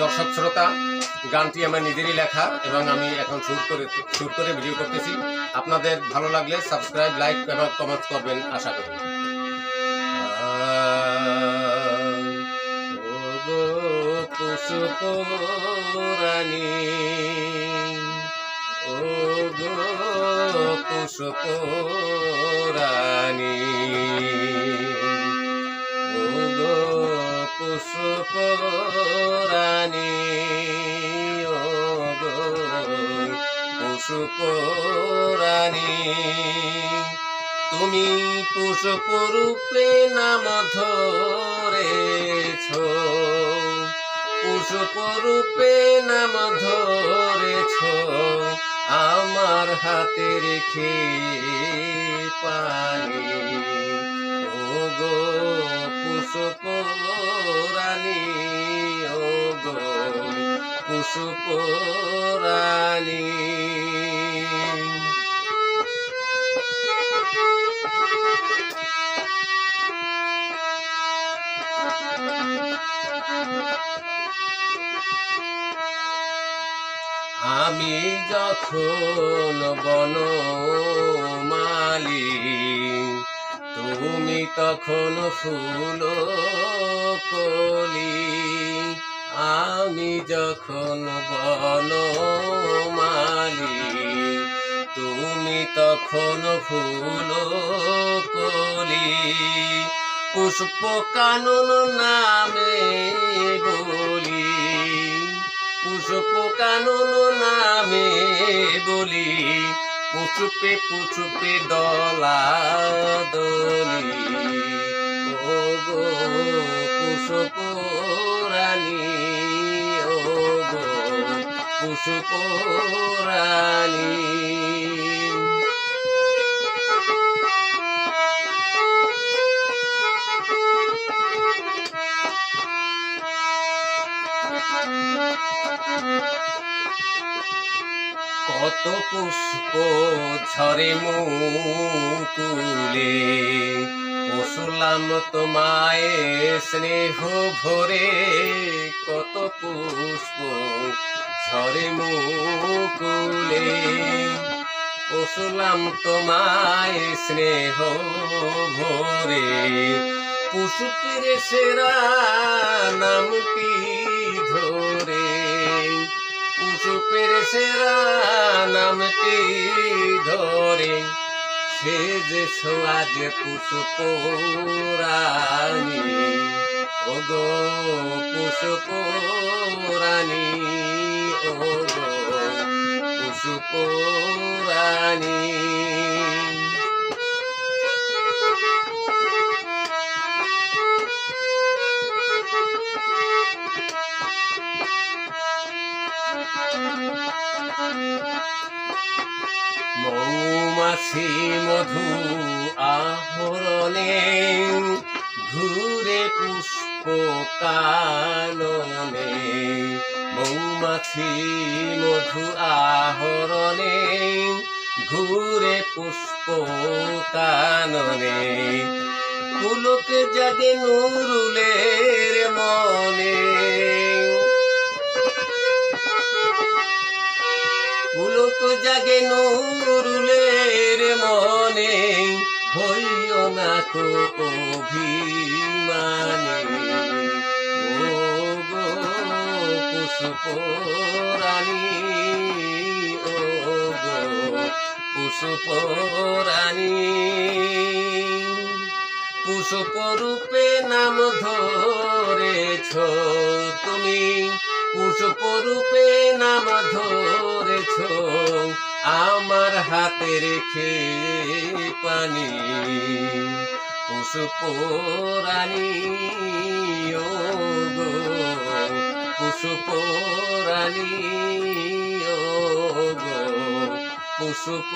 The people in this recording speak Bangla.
দর্শক শ্রোতা, গানটি আমার নিজেরই লেখা এবং আমি এখন শুট করে শুট করে ভিডিও করতেছি। আপনাদের ভালো লাগলে সাবস্ক্রাইব লাইক এবং কমেন্ট করবেন, আশা করি। পুষ্পরানী ওগো পুষ্পরানী পুষ্পরানী ওগো পুষ্পরানী তুমি পুষ্পরূপে নাম ধরেছ। পুষ্পরূপে নাম ধরেছ, আমার হাতে রেখে পানি ওগো পুষ্পরানী আমি যখন বন মালি তুমি তখন ফুল কলি। আমি যখন বনমালী, তুমি তখন ফুল কলি। পুষ্প কানন নামে বলি, পুষ্প কানন নামে বলি, পুষ্পে পুষ্পে দলা দলি ও গো পুষ্প পুষ্প রানী কত পুষ্প ঝরে মুকুলে পশুলাম তোমায় স্নেহ ভরে। কত পুষ্প ঝরে মুকুলে পশুলাম তোমায় স্নেহ ভরে। পুষ্পের সেরা নামটি ধরে? পুষ্পের সেরা নামটি ধরে? সে যে আজ পুষ্প রানী। গো পুষ্প রানী। গো পুষ্প রানী মৌমাছি মধু আহরণে ঘুরে পুষ্প কাননে মৌমাছি মধু আহরণে, ঘুরে পুষ্প কাননে। পুলক জাগে নুরুলের মনে। পুলক জাগে নুরুলের মনে, হইও না তো অভিমানে। পুষ্প রানী ও গো পুষ্প রূপে নাম ধরেছ তুমি পুষ্প রূপে নাম ধরেছ আমার হাতে রেখে পানি পুষ্প রানী ও গো। পুষ্প